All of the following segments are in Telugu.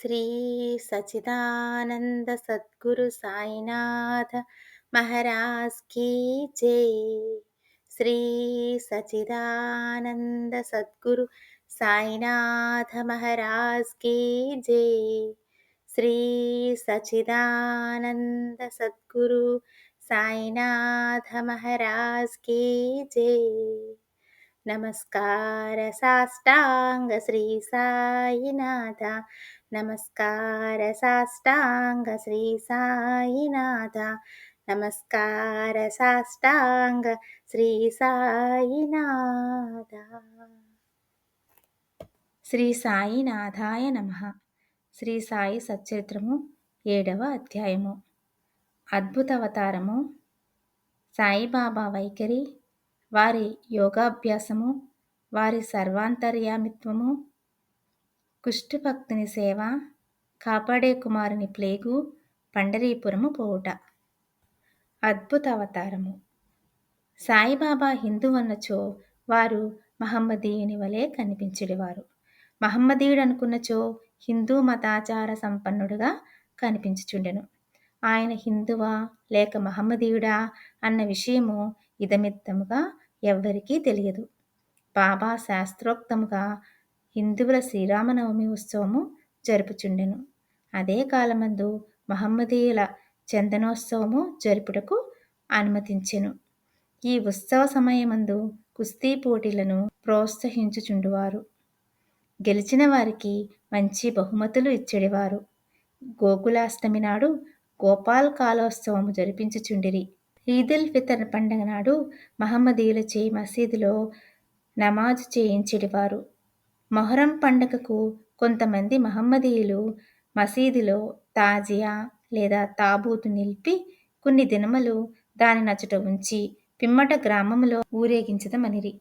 శ్రీ సచిదానంద సద్గురు సాయినాథ మహారాజ్ కీ జై. శ్రీ సచిదానంద సద్గురు సాయినాథ మహారాజ్ కీ జై. శ్రీ సచిదానంద సద్గురు సాయినాథ మహారాజ్ కీ జై. నమస్కార సాష్టాంగ శ్రీ సాయినాథ. నమస్కార సాష్టాంగ శ్రీ సాయినాథ. నమస్కార సాష్టాంగ శ్రీ సాయినాథ. శ్రీ సాయినాథాయ నమ. శ్రీ సాయి సచ్చరిత్రము ఏడవ అధ్యాయము. అద్భుత అవతారము సాయిబాబా వైఖరి వారి యోగాభ్యాసము వారి సర్వాంతర్యామిత్వము కుష్ఠభక్తుని సేవ కాపాడే కుమారుని ప్లేగు పండరీపురము పోవుట. అద్భుత అవతారము. సాయిబాబా హిందువన్నచో వారు మహమ్మదీయుని వలె కనిపించుడివారు. మహమ్మదీయుడు అనుకున్నచో హిందూ మతాచార సంపన్నుడుగా కనిపించుచుండెను. ఆయన హిందువా లేక మహమ్మదీయుడా అన్న విషయము ఇదమిత్తముగా ఎవ్వరికీ తెలియదు. బాబా శాస్త్రోక్తముగా హిందువుల శ్రీరామనవమి ఉత్సవము జరుపుచుండెను. అదే కాలమందు మహమ్మదీయుల చందనోత్సవము జరుపుటకు అనుమతించెను. ఈ ఉత్సవ సమయమందు కుస్తీ పోటీలను ప్రోత్సహించుచుండువారు. గెలిచిన వారికి మంచి బహుమతులు ఇచ్చేవారు గోకులాష్టమి నాడు గోపాల్ కాలోత్సవము జరిపించుచుండిరి. ఈదుల్ ఫితర్ పండగ నాడు మహమ్మదీయులచే మసీదులో నమాజ్ చేయించేటివారు. మొహరం పండగకు కొంతమంది మహమ్మదీయులు మసీదులో తాజియా లేదా తాబూతు నిలిపి కొన్ని దినములు దాని నచ్చట ఉంచి పిమ్మట గ్రామములో ఊరేగించదమనిరి.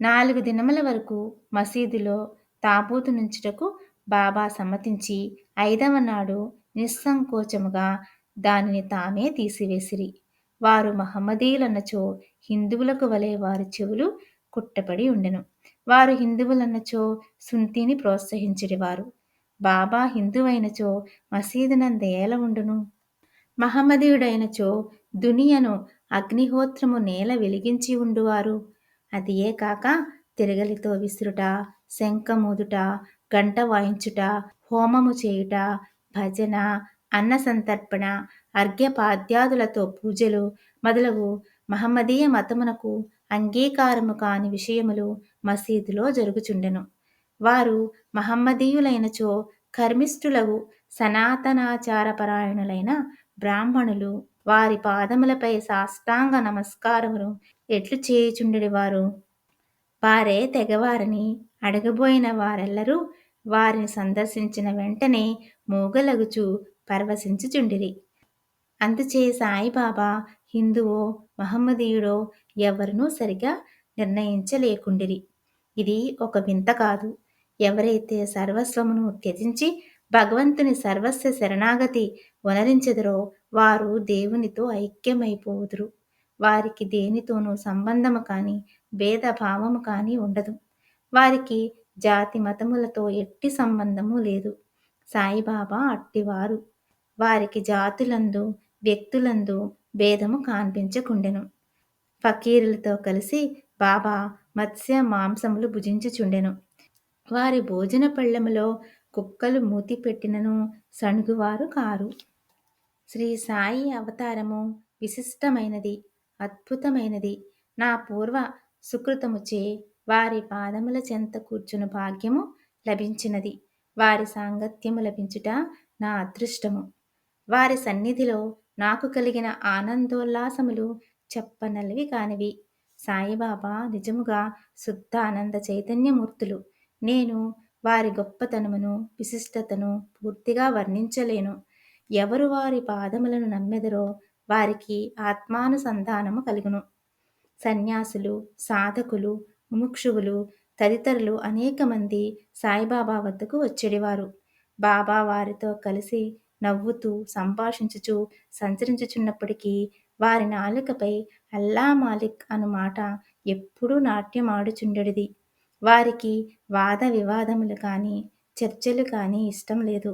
నాలుగు దినముల వరకు మసీదులో తాబూతు నుంచుటకు బాబా సమ్మతించి ఐదవ నాడు నిస్సంకోచముగా దానిని తామే తీసివేసిరి. వారు మహమ్మదీయులన్నచో హిందువులకు వలె వారి చెవులు కుట్టబడి ఉండెను. వారు హిందువులన్నచో సుంతిని ప్రోత్సహించిడివారు. బాబా హిందువైనచో మసీదునందేల ఉండును. మహమ్మదీయుడైనచో దునియను అగ్నిహోత్రము నేల వెలిగించి ఉండువారు. అదియే కాక తిరగలితో విసురుట శంఖమూదుట గంట వాయించుట హోమము చేయుట భజన అన్న సంతర్పణ అర్ఘ్యపాద్యాదులతో పూజలు మొదలగు మహమ్మదీయ మతమునకు అంగీకారము కాని విషయములు మసీదులో జరుగుచుండెను. వారు మహమ్మదీయులైనచో కర్మిష్ఠులగు సనాతనాచారపరాయణులైన బ్రాహ్మణులు వారి పాదములపై సాష్టాంగ నమస్కారములు ఎట్లు చేయుచుండెడివారు? వారే తెగవారని అడగబోయిన వారెల్లరూ వారిని సందర్శించిన వెంటనే మూగలగుచు పరవశించుచుండిరి. అందుచే సాయిబాబా హిందువో మహమ్మదీయుడో ఎవరినూ సరిగా నిర్ణయించలేకుండిరి. ఇది ఒక వింత కాదు. ఎవరైతే సర్వస్వమును త్యజించి భగవంతుని సర్వస్వ శరణాగతి వనరించెదరో వారు దేవునితో ఐక్యమైపోదురు వారికి దేనితోనూ సంబంధము కానీ భేదభావము కానీ ఉండదు. వారికి జాతి మతములతో ఎట్టి సంబంధము లేదు. సాయిబాబా అట్టివారు. వారికి జాతులందు వ్యక్తులందు భేదము కాన్పించకుండెను. ఫకీరులతో కలిసి బాబా మత్స్య మాంసములు భుజించుచుండెను. వారి భోజన పళ్ళెములో కుక్కలు మూతి పెట్టినను సణుగువారు కారు. శ్రీ సాయి అవతారము విశిష్టమైనది అద్భుతమైనది. నా పూర్వ సుకృతముచే వారి పాదముల చెంత కూర్చుని భాగ్యము లభించినది. వారి సాంగత్యము లభించుట నా అదృష్టము. వారి సన్నిధిలో నాకు కలిగిన ఆనందోల్లాసములు చెప్పనల్వి కానివి. సాయిబాబా నిజముగా శుద్ధ ఆనంద చైతన్యమూర్తులు. నేను వారి గొప్పతనమును విశిష్టతను పూర్తిగా వర్ణించలేను. ఎవరు వారి పాదములను నమ్మెదరో వారికి ఆత్మానుసంధానము కలుగును. సన్యాసులు సాధకులు ముముక్షువులు తదితరులు అనేక మంది సాయిబాబా వద్దకు వచ్చేడివారు. బాబా వారితో కలిసి నవ్వుతూ సంభాషించుచు సంచరించుచున్నప్పటికీ వారి నాలుకపై అల్లా మాలిక్ అను మాట ఎప్పుడూ నాట్యమాడుచుండెడిది వారికి వాద వివాదములు కానీ చర్చలు కానీ ఇష్టం లేదు.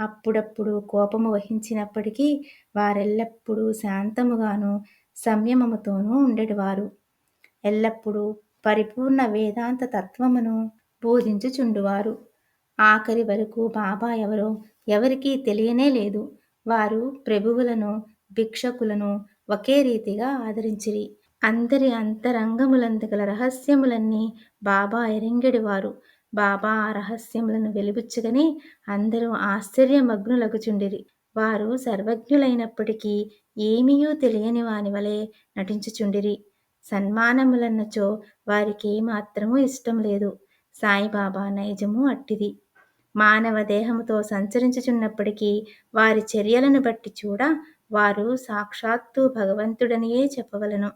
అప్పుడప్పుడు కోపము వహించినప్పటికీ వారెల్లప్పుడూ శాంతముగాను సంయమముతోనూ ఉండేటివారు. ఎల్లప్పుడూ పరిపూర్ణ వేదాంత తత్వమును బోధించుచుండువారు. ఆఖరి వరకు బాబా ఎవరో ఎవరికీ తెలియనే లేదు. వారు ప్రభువులను భిక్షకులను ఒకే రీతిగా ఆదరించిరి. అందరి అంతరంగములందు గల రహస్యములన్నీ బాబా ఎరింగడివారు. బాబా ఆ రహస్యములను వెలుబుచ్చగనే అందరూ ఆశ్చర్యమగ్నులగుచుండిరి. వారు సర్వజ్ఞులైనప్పటికీ ఏమీయూ తెలియని వాని వలె నటించుచుండిరి. సన్మానములన్నచో వారికి మాత్రము ఇష్టం లేదు. సాయిబాబా నైజము అట్టిది. మానవ దేహముతో సంచరించుచున్నప్పటికీ వారి చర్యలను బట్టి చూడ వారు సాక్షాత్తు భగవంతుడనియే చెప్పవలను.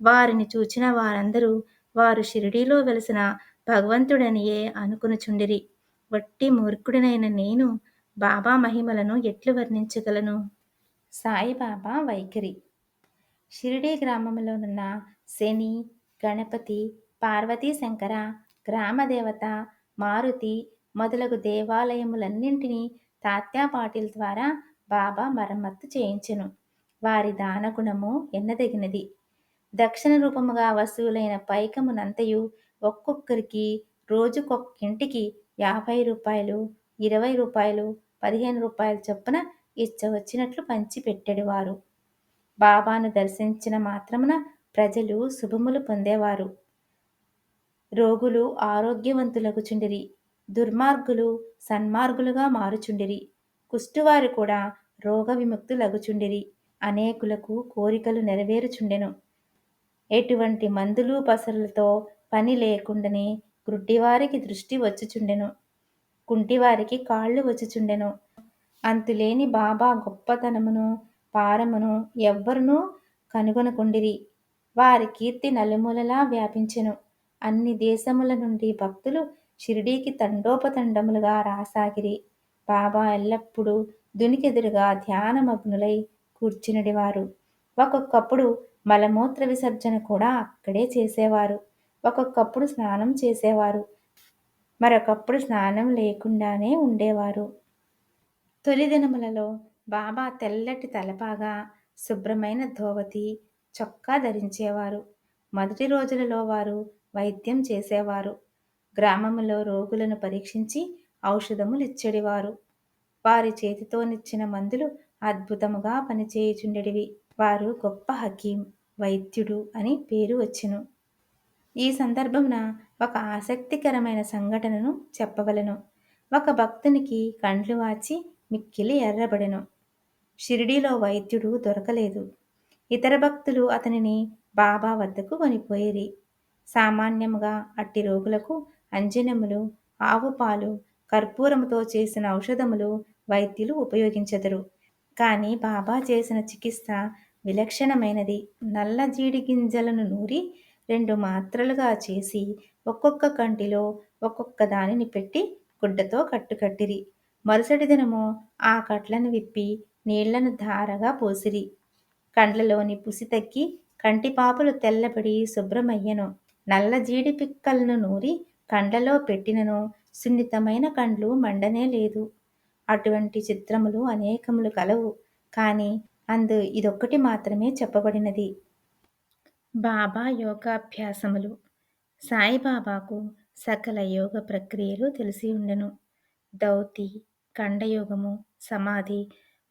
వారిని చూచిన వారందరూ వారు షిరిడీలో వెలిసిన భగవంతుడనియే అనుకునుచుండిరి. వట్టి మూర్ఖుడినైన నేను బాబా మహిమలను ఎట్లు వర్ణించగలను? సాయిబాబా వైఖరి. షిరిడీ గ్రామంలోనున్న శని గణపతి పార్వతీ శంకర గ్రామదేవత మారుతి మొదలగు దేవాలయములన్నింటినీ తాత్యా పాటిల్ ద్వారా బాబా మరమ్మత్తు చేయించెను. వారి దానగుణము ఎన్నదగినది. దక్షిణ రూపముగా వసూలైన పైకమునంతయు ఒక్కొక్కరికి రోజుకొక్కింటికి యాభై రూపాయలు ఇరవై రూపాయలు పదిహేను రూపాయలు చొప్పున ఇచ్చవచ్చినట్లు పంచిపెట్టెడివారు. బాబాను దర్శించిన మాత్రమున ప్రజలు శుభములు పొందేవారు. రోగులు ఆరోగ్యవంతులగుచుండిరి. దుర్మార్గులు సన్మార్గులుగా మారుచుండిరి. కుష్టువారు కూడా రోగ విముక్తులగుచుండిరి అనేకులకు కోరికలు నెరవేరుచుండెను. ఎటువంటి మందులు పసరులతో పని లేకుండానే గ్రుడ్డివారికి దృష్టి వచ్చుచుండెను. కుంటివారికి కాళ్ళు వచ్చుచుండెను. అంతులేని బాబా గొప్పతనమును పారమును ఎవ్వరునూ కనుగొనకుండిరి. వారి కీర్తి నలుమూలలా వ్యాపించెను. అన్ని దేశముల నుండి భక్తులు షిరిడీకి తండోపతండములుగా రాసాగిరి. బాబా ఎల్లప్పుడూ దునికెదురుగా ధ్యానమగ్నులై కూర్చునిడివారు. ఒక్కొక్కప్పుడు మలమూత్ర విసర్జన కూడా అక్కడే చేసేవారు. ఒక్కొక్కప్పుడు స్నానం చేసేవారు. మరొకప్పుడు స్నానం లేకుండానే ఉండేవారు. తొలి దినములలో బాబా తెల్లటి తలపాగా శుభ్రమైన ధోవతి చొక్కా ధరించేవారు. మొదటి రోజులలో వారు వైద్యం చేసేవారు. గ్రామములో రోగులను పరీక్షించి ఔషధములు ఇచ్చెడివారు. వారి చేతితోనిచ్చిన మందులు అద్భుతముగా పనిచేయుచుండెడివి. వారు గొప్ప హకీం వైద్యుడు అని పేరు వచ్చెను. ఈ సందర్భమున ఒక ఆసక్తికరమైన సంఘటనను చెప్పవలను. ఒక భక్తునికి కండ్లు వాచి మిక్కిలి ఎర్రబడెను. షిరిడీలో వైద్యుడు దొరకలేదు. ఇతర భక్తులు అతనిని బాబా వద్దకు కొనిపోయిరి. సామాన్యముగా అట్టి రోగులకు అంజనములు ఆవుపాలు కర్పూరముతో చేసిన ఔషధములు వైద్యులు ఉపయోగించెదరు. కానీ బాబా చేసిన చికిత్స విలక్షణమైనది. నల్ల జీడి గింజలను నూరి రెండు మాత్రలుగా చేసి ఒక్కొక్క కంటిలో ఒక్కొక్క దానిని పెట్టి గుడ్డతో కట్టుకట్టిరి. మరుసటి దినము ఆ కట్లను విప్పి నీళ్ళను ధారగా పోసిరి. కండ్లలోని పుసి తగ్గి కంటిపాపులు తెల్లబడి శుభ్రమయ్యను. నల్ల జీడి పిక్కలను నూరి కండ్లలో పెట్టినను. సున్నితమైన కండ్లు మండనే లేదు. అటువంటి చిత్రములు అనేకములు కలవు. కానీ అందు ఇదొక్కటి మాత్రమే చెప్పబడినది. బాబా యోగాభ్యాసములు. సాయిబాబాకు సకల యోగ ప్రక్రియలు తెలిసి ఉండెను. దౌతి ఖండయోగము సమాధి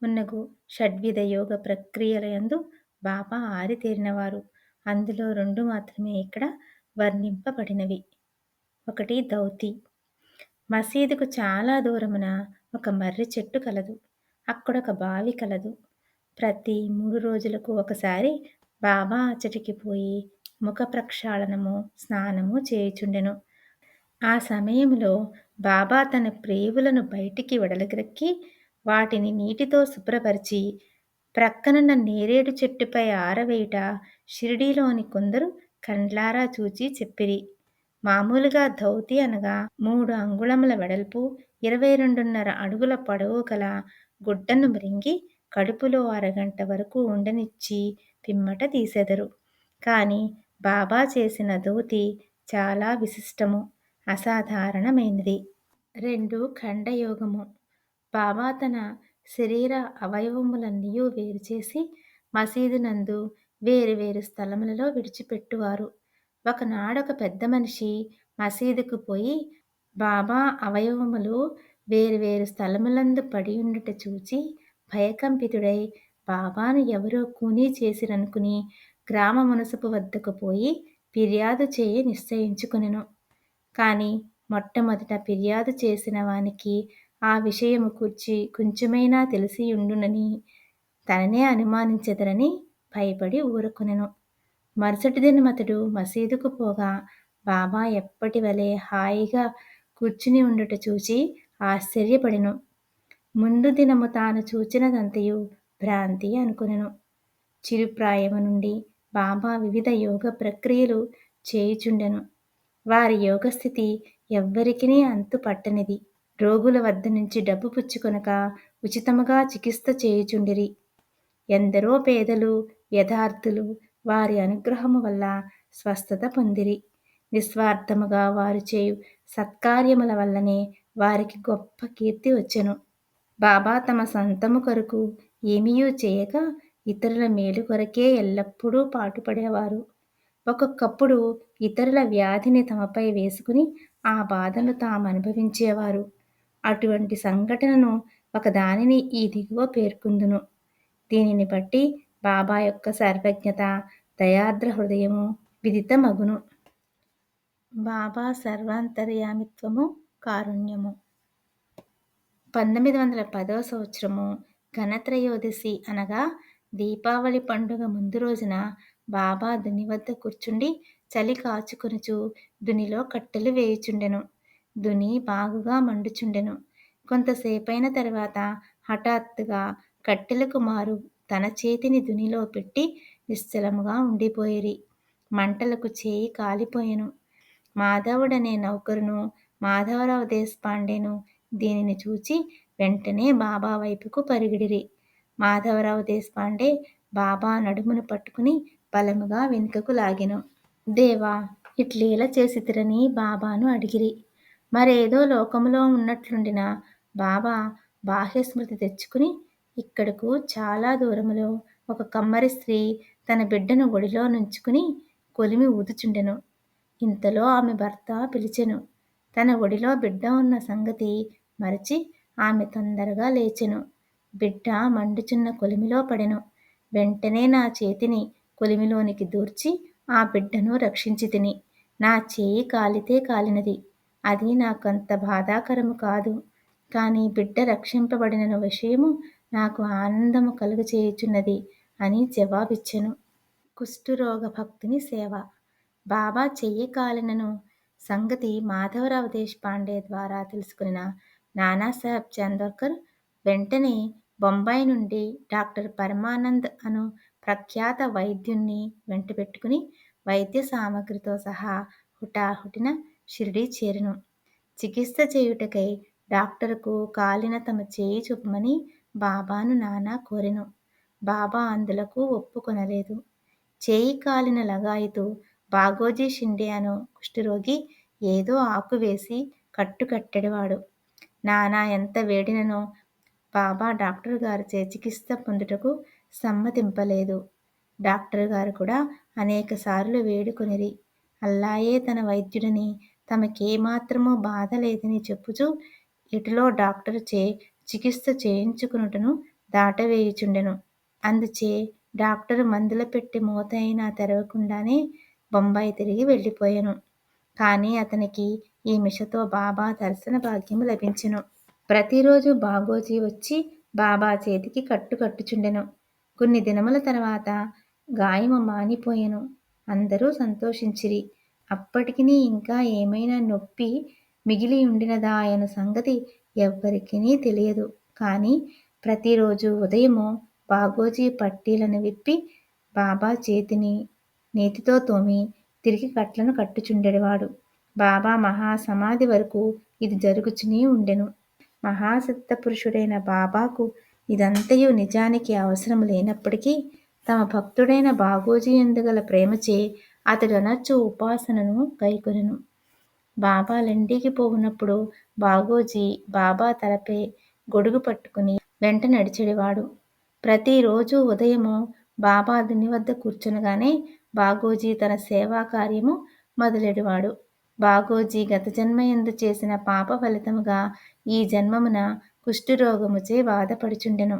మున్నగు షడ్విధ యోగ ప్రక్రియలయందు బాబా ఆరితేరినవారు. అందులో రెండు మాత్రమే ఇక్కడ వర్ణింపబడినవి. ఒకటి దౌతి. మసీదుకు చాలా దూరమున ఒక మర్రి చెట్టు కలదు. అక్కడొక బావి కలదు. ప్రతి మూడు రోజులకు ఒకసారి బాబా అచ్చటికి పోయి ముఖ ప్రక్షాళనము స్నానము చేయుచుండెను. ఆ సమయంలో బాబా తన ప్రేవులను బయటికి వెడలగ్రక్కి వాటిని నీటితో శుభ్రపరిచి ప్రక్కనున్న నేరేడు చెట్టుపై ఆరవేయుట షిరిడీలోని కొందరు కండ్లారా చూచి చెప్పిరి. మామూలుగా ధౌతి అనగా మూడు అంగుళముల వెడల్పు ఇరవై రెండున్నర అడుగుల పొడవు గల గుడ్డను మృంగి కడుపులో అరగంట వరకు ఉండనిచ్చి పిమ్మట తీసెదరు. కానీ బాబా చేసిన ధోతి చాలా విశిష్టము అసాధారణమైనది. రెండు ఖండయోగము. బాబా తన శరీర అవయవములన్నీయూ వేరుచేసి మసీదు నందు వేరు వేరు స్థలములలో విడిచిపెట్టువారు. ఒకనాడొక పెద్ద మనిషి మసీదుకు పోయి బాబా అవయవములు వేరు వేరు స్థలములందు పడి ఉండుట చూచి భయకంపితుడై బాబాను ఎవరో కూనీ చేసిరనుకుని గ్రామ మునసపు వద్దకు పోయి ఫిర్యాదు చేయ నిశ్చయించుకొనెను. కాని మొట్టమొదట ఫిర్యాదు చేసిన వానికి ఆ విషయము కూర్చి కొంచెమైనా తెలిసియుండునని తననే అనుమానించెదరని భయపడి ఊరుకొనెను. మరుసటి దినమతడు మసీదుకు పోగా బాబా ఎప్పటి వలె హాయిగా కూర్చుని ఉండుట చూచి ఆశ్చర్యపడెను. ముందు దినము తాను చూచినదంతయు భ్రాంతి అనుకునెను. చిరుప్రాయము నుండి బాబా వివిధ యోగ ప్రక్రియలు చేయుచుండెను. వారి యోగస్థితి ఎవ్వరికీ అంతు పట్టనిది. రోగుల వద్ద నుంచి డబ్బు పుచ్చుకొనక ఉచితముగా చికిత్స చేయుచుండిరి. ఎందరో పేదలు యథార్థులు వారి అనుగ్రహము వల్ల స్వస్థత పొందిరి. నిస్వార్థముగా వారు చేయు సత్కార్యముల వల్లనే వారికి గొప్ప కీర్తి వచ్చెను. బాబా తమ సొంతము కొరకు ఏమీయూ చేయక ఇతరుల మేలు కొరకే ఎల్లప్పుడూ పాటుపడేవారు. ఒక్కొక్కప్పుడు ఇతరుల వ్యాధిని తమపై వేసుకుని ఆ బాధను తాము అనుభవించేవారు అటువంటి సంఘటనను ఒకదానిని ఈ దిగువ పేర్కొందును. దీనిని బట్టి బాబా యొక్క సర్వజ్ఞత దయార్ద్ర హృదయము విదితమగును. బాబా సర్వాంతర్యామిత్వము కారుణ్యము. పంతొమ్మిది వందల పదవ సంవత్సరము ఘనత్రయోదశి అనగా దీపావళి పండుగ ముందు రోజున బాబా దుని వద్ద కూర్చుండి చలి కాచుకొనుచు దునిలో కట్టెలు వేయుచుండెను. దుని బాగుగా మండుచుండెను. కొంతసేపైన తర్వాత హఠాత్తుగా కట్టెలకు మారు తన చేతిని దునిలో పెట్టి నిశ్చలముగా ఉండిపోయిరి. మంటలకు చేయి కాలిపోయెను. మాధవుడనే నౌకరును మాధవరావు దేశపాండేను దీనిని చూచి వెంటనే బాబా వైపుకు పరిగిడిరి. మాధవరావు దేశపాండే బాబా నడుమును పట్టుకుని బలముగా వెనుకకు లాగెను. దేవా ఇట్లేల చేసితిరని బాబాను అడిగిరి. మరేదో లోకములో ఉన్నట్లుండిన బాబా బాహ్య స్మృతి తెచ్చుకుని ఇక్కడకు చాలా దూరములో ఒక కమ్మరి స్త్రీ తన బిడ్డను ఒడిలో నుంచుకుని కొలిమి ఊదుచుండెను. ఇంతలో ఆమె భర్త పిలిచెను. తన ఒడిలో బిడ్డ ఉన్న సంగతి మరచి ఆమె తొందరగా లేచెను. బిడ్డ మండుచున్న కొలిమిలో పడెను. వెంటనే నా చేతిని కొలిమిలోనికి దూర్చి ఆ బిడ్డను రక్షించి తిని నా చేయి కాలితే కాలినది. అది నాకంత బాధాకరము కాదు. కానీ బిడ్డ రక్షింపబడిన విషయము నాకు ఆనందము కలుగచేయుచున్నది అని జవాబిచ్చెను. కుష్ఠురోగ భక్తుని సేవ. బాబా చెయ్యి కాలినను సంగతి మాధవరావు దేశపాండే ద్వారా తెలుసుకున్న నానాసాహెబ్ చందోర్కర్ వెంటనే బొంబాయి నుండి డాక్టర్ పరమానంద్ అను ప్రఖ్యాత వైద్యుణ్ణి వెంటబెట్టుకుని వైద్య సామగ్రితో సహా హుటాహుటిన షిరిడీ చేరును. చికిత్స చేయుటకై డాక్టర్కు కాలిన తమ చేయి చూపమని బాబాను నానా కోరెను. బాబా అందులకు ఒప్పుకొనలేదు. చేయి కాలిన లగాయితు బాగోజీ షిండే అను కుష్ఠరోగి ఏదో ఆకు వేసి కట్టు నానా ఎంత వేడిననో బాబా డాక్టర్ గారిచే చికిత్స పొందుటకు సమ్మతింపలేదు. డాక్టర్ గారు కూడా అనేక సార్లు వేడుకొనిరి. అల్లాయే తన వైద్యుడని తమకేమాత్రమూ బాధ లేదని చెప్పుచూ ఇటులో డాక్టర్ చే చికిత్స చేయించుకునుటను దాటవేయుచుండెను. అందుచే డాక్టరు మందుల పెట్టి మూత అయినా తెరవకుండానే బొంబాయి తిరిగి వెళ్ళిపోయెను. కానీ అతనికి ఈ మిషతో బాబా దర్శన భాగ్యము లభించెను. ప్రతిరోజు బాగోజీ వచ్చి బాబా చేతికి కట్టు కట్టుచుండెను. కొన్ని దినముల తర్వాత గాయము మానిపోయెను. అందరూ సంతోషించిరి. అప్పటికి ఇంకా ఏమైనా నొప్పి మిగిలి ఉండినదా సంగతి ఎవ్వరికీ తెలియదు. కానీ ప్రతిరోజు ఉదయము బాగోజీ పట్టీలను విప్పి బాబా చేతిని నేతితో తోమి తిరిగి కట్లను కట్టుచుండెడివాడు. బాబా మహాసమాధి వరకు ఇది జరుగుచునే ఉండెను. మహాసత్త పురుషుడైన బాబాకు ఇదంతయు నిజానికి అవసరం లేనప్పటికీ తమ భక్తుడైన బాగోజీ ఎందుగల ప్రేమచే అతడు అనర్చు ఉపాసనను గైకొనెను బాబా లండికి పోవునప్పుడు బాగోజీ బాబా తలపై గొడుగు పట్టుకుని వెంట నడిచెడివాడు. ప్రతిరోజు ఉదయము బాబా దుని వద్ద కూర్చునగానే బాగోజీ తన సేవా కార్యము మొదలెడివాడు. బాగోజీ గత జన్మయందు చేసిన పాప ఫలితముగా ఈ జన్మమున కుష్ఠరోగముచే బాధపడుచుండెను.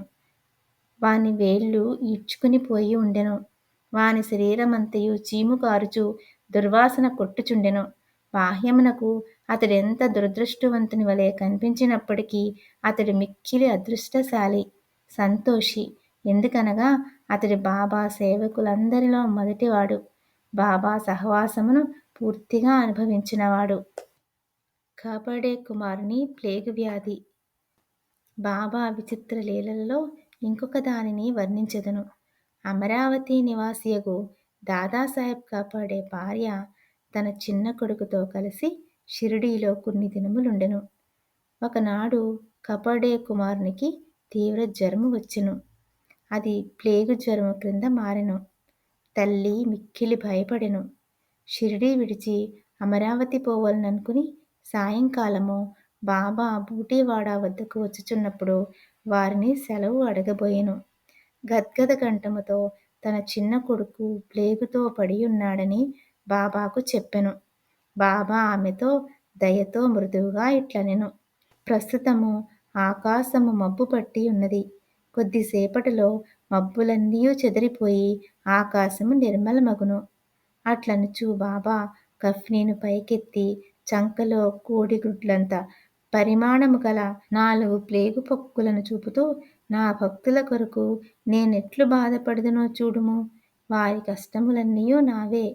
వాని వేళ్ళు ఈడ్చుకుని పోయి ఉండెను. వాని శరీరమంతయు చీము కారుచు దుర్వాసన కొట్టుచుండెను. బాహ్యమునకు అతడెంత దురదృష్టవంతుని వలె కనిపించినప్పటికీ అతడు మిక్కిలి అదృష్టశాలి సంతోషి. ఎందుకనగా అతడి బాబా సేవకులందరిలో మొదటివాడు. బాబా సహవాసమును పూర్తిగా అనుభవించినవాడు. కాబడే కుమారుని ప్లేగు వ్యాధి. బాబా విచిత్ర లీలలలో ఇంకొక దానిని వర్ణించెదను. అమరావతి నివాసియగు దాదాసాహెబ్ కాపాడే భార్య తన చిన్న కొడుకుతో కలిసి షిరిడీలో కొన్ని దినములుండెను. ఒకనాడు కపడే కుమారునికి తీవ్ర జ్వరము వచ్చెను. అది ప్లేగు జ్వరము క్రింద మారెను. తల్లి మిక్కిలి భయపడెను. షిరిడీ విడిచి అమరావతి పోవాలననుకుని సాయంకాలము బాబా బూటీవాడ వద్దకు వచ్చుచున్నప్పుడు వారిని సెలవు అడగబోయెను. గద్గద కంఠముతో తన చిన్న కొడుకు ప్లేగుతో పడి ఉన్నాడని బాబాకు చెప్పెను. బాబా ఆమెతో దయతో మృదువుగా ఇట్లనెను ప్రస్తుతము ఆకాశము మబ్బు పట్టి ఉన్నది. కొద్దిసేపటిలో మబ్బులన్నీ చెదిరిపోయి ఆకాశము నిర్మలమగును. అట్లనుచు బాబా కఫ్నీను పైకెత్తి చంకలో కోడిగుడ్లంత పరిమాణము గల నాలుగు ప్లేగు పొక్కులను చూపుతూ నా భక్తుల కొరకు నేనెట్లు బాధపడదునో చూడుము? వారి కష్టములన్నీ నావే.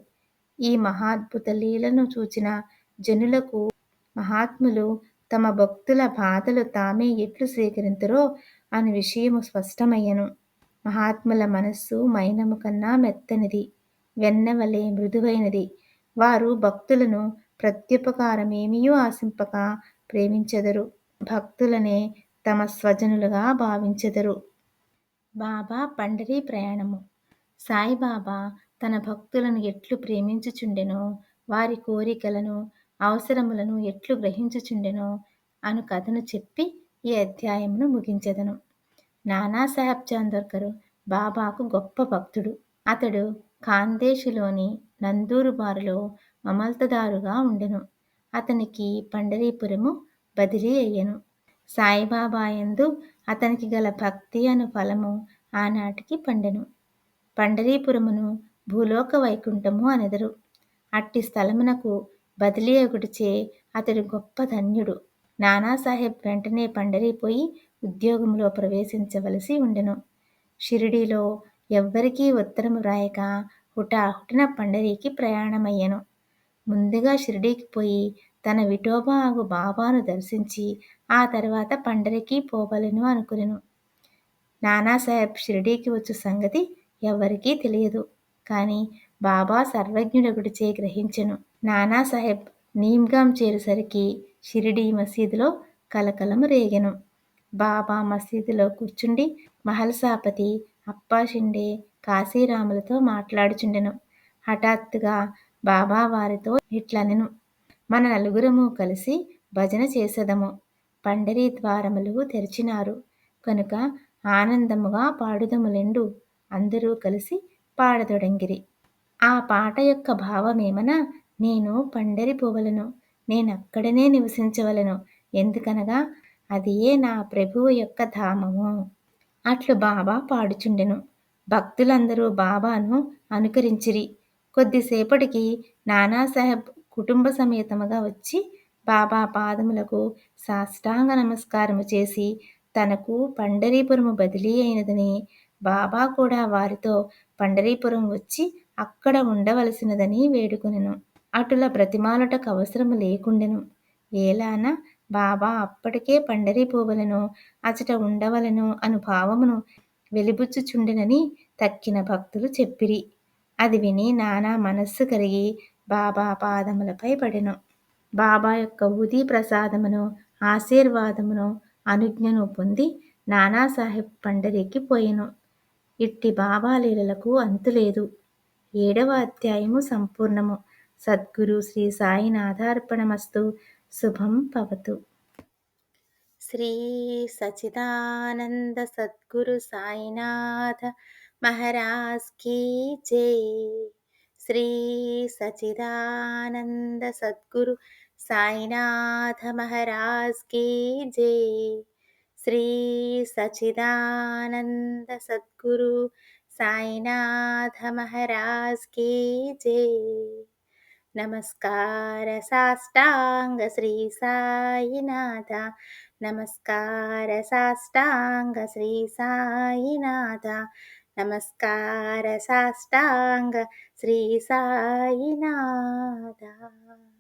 ఈ మహాద్భుత లీలను చూచిన జనులకు మహాత్ములు తమ భక్తుల బాధలు తామే ఎట్లు స్వీకరింతురో అని విషయము స్పష్టమయ్యను. మహాత్ముల మనస్సు మైనము కన్నా మెత్తనిది వెన్నవలే మృదువైనది. వారు భక్తులను ప్రత్యుపకారమేమియూ ఆశింపక ప్రేమించెదరు భక్తులనే తమ స్వజనులుగా భావించెదరు. బాబా పండరీ ప్రయాణము సాయిబాబా తన భక్తులను ఎట్లు ప్రేమించుచుండెనో వారి కోరికలను అవసరములను ఎట్లు గ్రహించుచుండెనో అను కథను చెప్పి ఈ అధ్యాయమును ముగించెదను. నానాసాహెబ్ చాందోర్కరు బాబాకు గొప్ప భక్తుడు. అతడు ఖాందేశులోని నందూరు బారులో మమల్తదారుగా ఉండెను. అతనికి పండరీపురము బదిలీ అయ్యెను. సాయిబాబా యందు అతనికి గల భక్తి అను ఫలము ఆనాటికి పండెను. పండరీపురమును భూలోక వైకుంఠము అనెదరు. అట్టి స్థలమునకు బదిలీ ఒకటిచే అతడు గొప్ప ధన్యుడు. నానాసాహెబ్ వెంటనే పండరీపోయి ఉద్యోగంలో ప్రవేశించవలసి ఉండెను. షిరిడీలో ఎవ్వరికీ ఉత్తరము వ్రాయక హుటాహుటిన పండరీకి ప్రయాణమయ్యను. ముందుగా షిరిడీకి పోయి తన విఠోబా ఆగు బాబాను దర్శించి ఆ తర్వాత పండరికి పోవలను అనుకునేను. నానాసాహెబ్ షిరిడీకి వచ్చు సంగతి ఎవరికీ తెలియదు. కానీ బాబా సర్వజ్ఞుడగుడిచే గ్రహించెను. నానాసాహెబ్ నీమ్గాం చేరేసరికి షిరిడీ మసీదులో కలకలము రేగెను. బాబా మసీదులో కూర్చుండి మహల్సాపతి అప్పాషిండే కాశీరాములతో మాట్లాడుచుండెను. హఠాత్తుగా బాబా వారితో ఇట్లనెను. మన నలుగురము కలిసి భజన చేసేదము. పండరీ ద్వారములు తెరిచినారు. కనుక ఆనందముగా పాడుదములెండు అందరూ కలిసి పాడదొడంగిరి ఆ పాట యొక్క భావమేమన నేను పండరి పోవలను నేనక్కడనే నివసించవలను. ఎందుకనగా అదియే నా ప్రభువు యొక్క ధామము. అట్లు బాబా పాడుచుండెను. భక్తులందరూ బాబాను అనుకరించిరి. కొద్దిసేపటికి నానాసాహెబ్ కుటుంబ సమేతముగా వచ్చి బాబా పాదములకు సాష్టాంగ నమస్కారము చేసి తనకు పండరీపురము బదిలీ అయినదని బాబా కూడా వారితో పండరీపురం వచ్చి అక్కడ ఉండవలసినదని వేడుకొనెను. అటుల ప్రతిమాలటకు అవసరము లేకుండెను. ఏలాన బాబా అప్పటికే పండరీపోవలను అచట ఉండవలను అను భావమును వెలిబుచ్చుచుండెనని తక్కిన భక్తులు చెప్పిరి. అది విని నానా మనస్సు కరిగి బాబా పాదములపై పడెను. బాబా యొక్క ఉది ప్రసాదమును ఆశీర్వాదమును అనుజ్ఞను పొంది నానాసాహెబ్ పండరీకి పోయెను. ఇట్టి బాబా లీలలకు అంతులేదు. ఏడవ అధ్యాయము సంపూర్ణము. సద్గురు శ్రీ సాయినాథార్పణమస్తు. శుభం భవతు శ్రీ సచిదానంద సద్గురు సాయినాథ మహారాజ్ కీ జై. శ్రీ సచిదానంద సద్గురు సాయినాథ మహారాజ్ కీ జై. श्रीसचिदानन्दसद्गुरु सायिनाथमहाराज के जे नमस्कार साष्टाङ्गी सायिनाथ नमस्कार साष्टाङ्ग्री सायिनाथ नमस्कारसाष्टाङ्ग्री सायि नादा